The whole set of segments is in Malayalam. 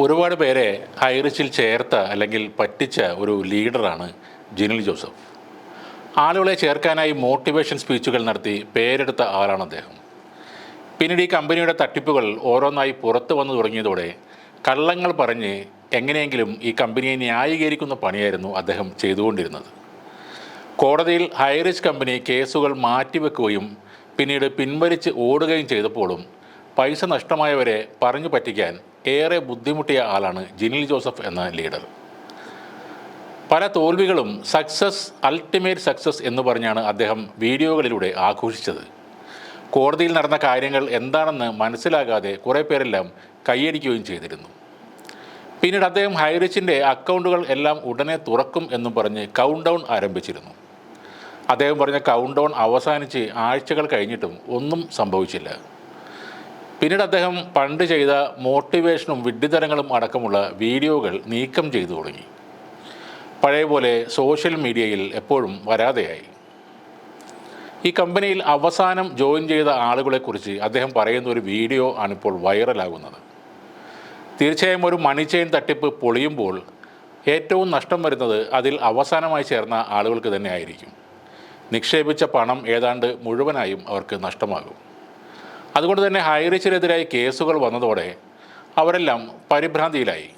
ഒരുപാട് പേരെ ഹൈറിച്ചിൽ ചേർത്ത അല്ലെങ്കിൽ പറ്റിച്ച ഒരു ലീഡറാണ് ജിനിൽ ജോസഫ്. ആളുകളെ ചേർക്കാനായി മോട്ടിവേഷൻ സ്പീച്ചുകൾ നടത്തി പേരെടുത്ത ആളാണ് അദ്ദേഹം. പിന്നീട് ഈ കമ്പനിയുടെ തട്ടിപ്പുകൾ ഓരോന്നായി പുറത്തു വന്നു തുടങ്ങിയതോടെ കള്ളങ്ങൾ പറഞ്ഞ് എങ്ങനെയെങ്കിലും ഈ കമ്പനിയെ ന്യായീകരിക്കുന്ന പണിയായിരുന്നു അദ്ദേഹം ചെയ്തുകൊണ്ടിരുന്നത്. കോടതിയിൽ ഹൈറിച്ച് കമ്പനി കേസുകൾ മാറ്റിവെക്കുകയും പിന്നീട് പിൻവലിച്ച് ഓടുകയും ചെയ്തപ്പോഴും പൈസ നഷ്ടമായവരെ പറഞ്ഞു പറ്റിക്കാൻ ഏറെ ബുദ്ധിമുട്ടിയ ആളാണ് ജിനിൽ ജോസഫ് എന്ന ലീഡർ. പല തോൽവികളും സക്സസ് അൾട്ടിമേറ്റ് സക്സസ് എന്ന് പറഞ്ഞാണ് അദ്ദേഹം വീഡിയോകളിലൂടെ ആഘോഷിച്ചത്. കോടതിയിൽ നടന്ന കാര്യങ്ങൾ എന്താണെന്ന് മനസ്സിലാകാതെ കുറേ പേരെല്ലാം കൈയടിക്കുകയും ചെയ്തിരുന്നു. പിന്നീട് അദ്ദേഹം ഹൈറിച്ചിന്റെ അക്കൗണ്ടുകൾ എല്ലാം ഉടനെ തുറക്കും എന്നും പറഞ്ഞ് കൗണ്ട് ഡൗൺ ആരംഭിച്ചിരുന്നു. അദ്ദേഹം പറഞ്ഞ കൗണ്ട് ഡൗൺ അവസാനിച്ച് ആഴ്ചകൾ കഴിഞ്ഞിട്ടും ഒന്നും സംഭവിച്ചില്ല. പിന്നീട് അദ്ദേഹം പണ്ട് ചെയ്ത മോട്ടിവേഷനും വിഡ്ഢിതരങ്ങളും അടക്കമുള്ള വീഡിയോകൾ നീക്കം ചെയ്തു തുടങ്ങി. പഴയ പോലെ സോഷ്യൽ മീഡിയയിൽ എപ്പോഴും വരാതെയായി. ഈ കമ്പനിയിൽ അവസാനം ജോയിൻ ചെയ്ത ആളുകളെക്കുറിച്ച് അദ്ദേഹം പറയുന്ന ഒരു വീഡിയോ ആണിപ്പോൾ വൈറലാകുന്നത്. തീർച്ചയായും ഒരു മണി ചെയിൻ തട്ടിപ്പ് പൊളിയുമ്പോൾ ഏറ്റവും നഷ്ടം വരുന്നത് അതിൽ അവസാനമായി ചേർന്ന ആളുകൾക്ക് തന്നെ ആയിരിക്കും. നിക്ഷേപിച്ച പണം ഏതാണ്ട് മുഴുവനായും അവർക്ക് നഷ്ടമാകും. അതുകൊണ്ട് തന്നെ ഹൈറിച്ചിനെതിരായി കേസുകൾ വന്നതോടെ അവരെല്ലാം പരിഭ്രാന്തിയിലായി.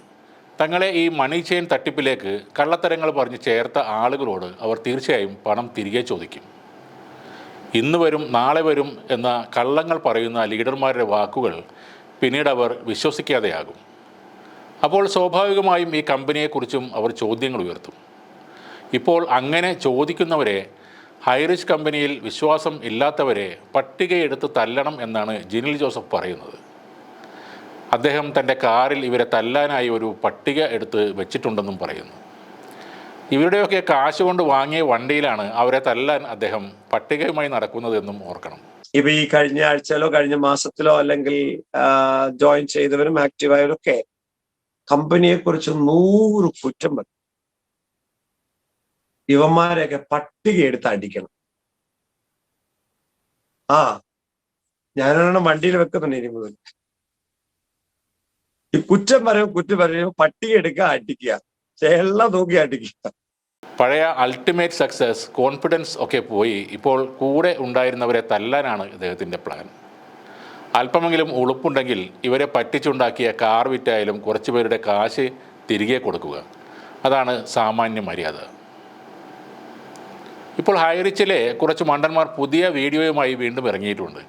തങ്ങളെ ഈ മണി ചെയിൻ തട്ടിപ്പിലേക്ക് കള്ളത്തരങ്ങൾ പറഞ്ഞ് ചേർത്ത ആളുകളോട് അവർ തീർച്ചയായും പണം തിരികെ ചോദിക്കും. ഇന്ന് വരും നാളെ വരും എന്ന കള്ളങ്ങൾ പറയുന്ന ലീഡർമാരുടെ വാക്കുകൾ പിന്നീട് അവർ വിശ്വസിക്കാതെയാകും. അപ്പോൾ സ്വാഭാവികമായും ഈ കമ്പനിയെക്കുറിച്ചും അവർ ചോദ്യങ്ങൾ ഉയർത്തും. ഇപ്പോൾ അങ്ങനെ ചോദിക്കുന്നവരെ ഹൈറിച്ച് കമ്പനിയിൽ വിശ്വാസം ഇല്ലാത്തവരെ പട്ടികയെടുത്ത് തല്ലണം എന്നാണ് ജിനിൽ ജോസഫ് പറയുന്നത്. അദ്ദേഹം തന്റെ കാറിൽ ഇവരെ തല്ലാനായി ഒരു പട്ടിക എടുത്ത് വെച്ചിട്ടുണ്ടെന്നും പറയുന്നു. ഇവരുടെയൊക്കെ കാശ് കൊണ്ട് വാങ്ങിയ വണ്ടിയിലാണ് അവരെ തല്ലാൻ അദ്ദേഹം പട്ടികയുമായി നടക്കുന്നതെന്നും ഓർക്കണം. ഇപ്പൊ ഈ കഴിഞ്ഞ ആഴ്ചയിലോ കഴിഞ്ഞ മാസത്തിലോ അല്ലെങ്കിൽ ജോയിൻ ചെയ്തവരും ആക്റ്റീവായവരും ഒക്കെ കമ്പനിയെ കുറിച്ച് നൂറ് കുറ്റം പറയും. ഇവന്മാരെയൊക്കെ പട്ടിക എടുത്ത് അടിക്കണം. ആ ഞാനൊരെണ്ണം വണ്ടിയിൽ വെക്കുന്നുണ്ട് ഇനി മുതൽ. ഈ കുറ്റം പറയുമ്പോൾ കുറ്റം പറയുമ്പോൾ പട്ടിക എടുക്കുക അടിക്കുക. എല്ലാം നോക്കി അടിക്കുക. പഴയ അൾട്ടിമേറ്റ് സക്സസ് കോൺഫിഡൻസ് ഒക്കെ പോയി. ഇപ്പോൾ കൂടെ ഉണ്ടായിരുന്നവരെ തല്ലാനാണ് ഇദ്ദേഹത്തിന്റെ പ്ലാൻ അല്പമെങ്കിലും ഉളുപ്പുണ്ടെങ്കിൽ ഇവരെ പറ്റിച്ചുണ്ടാക്കിയ കാർ വിറ്റായാലും കുറച്ച് പേരുടെ കാശ് തിരികെ കൊടുക്കുക. അതാണ് സാമാന്യ മര്യാദ. ഇപ്പോൾ ഹൈറിച്ചിലെ കുറച്ച് മണ്ടന്മാർ പുതിയ വീഡിയോയുമായി വീണ്ടും ഇറങ്ങിയിട്ടുണ്ട്.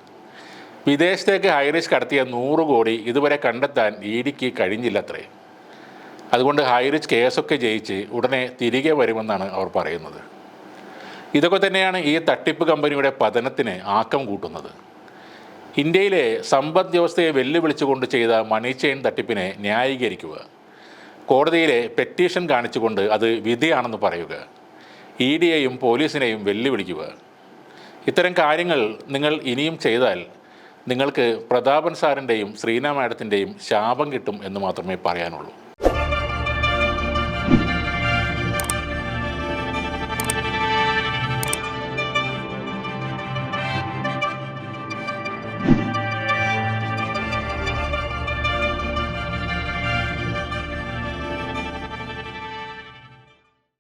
വിദേശത്തേക്ക് ഹൈറിച്ച് കടത്തിയ നൂറ് കോടി ഇതുവരെ കണ്ടെത്താൻ ഇ ഡിക്ക് കഴിഞ്ഞില്ലത്രേ. അതുകൊണ്ട് ഹൈറിച്ച് കേസൊക്കെ ജയിച്ച് ഉടനെ തിരികെ വരുമെന്നാണ് അവർ പറയുന്നത്. ഇതൊക്കെ തന്നെയാണ് ഈ തട്ടിപ്പ് കമ്പനിയുടെ പതനത്തിന് ആക്കം കൂട്ടുന്നത്. ഇന്ത്യയിലെ സമ്പദ് വ്യവസ്ഥയെ വെല്ലുവിളിച്ചുകൊണ്ട് ചെയ്ത മണി ചെയിൻ തട്ടിപ്പിനെ ന്യായീകരിക്കുക. കോടതിയിലെ പെറ്റീഷൻ കാണിച്ചുകൊണ്ട് അത് വിധിയാണെന്ന് പറയുക. ഇ ഡിയെയും പോലീസിനെയും വെല്ലുവിളിക്കുക. ഇത്തരം കാര്യങ്ങൾ നിങ്ങൾ ഇനിയും ചെയ്താൽ നിങ്ങൾക്ക് പ്രതാപൻ സാറിന്റെയും ശ്രീന മാഡത്തിന്റെയും ശാപം കിട്ടും എന്ന് മാത്രമേ പറയാനുള്ളൂ.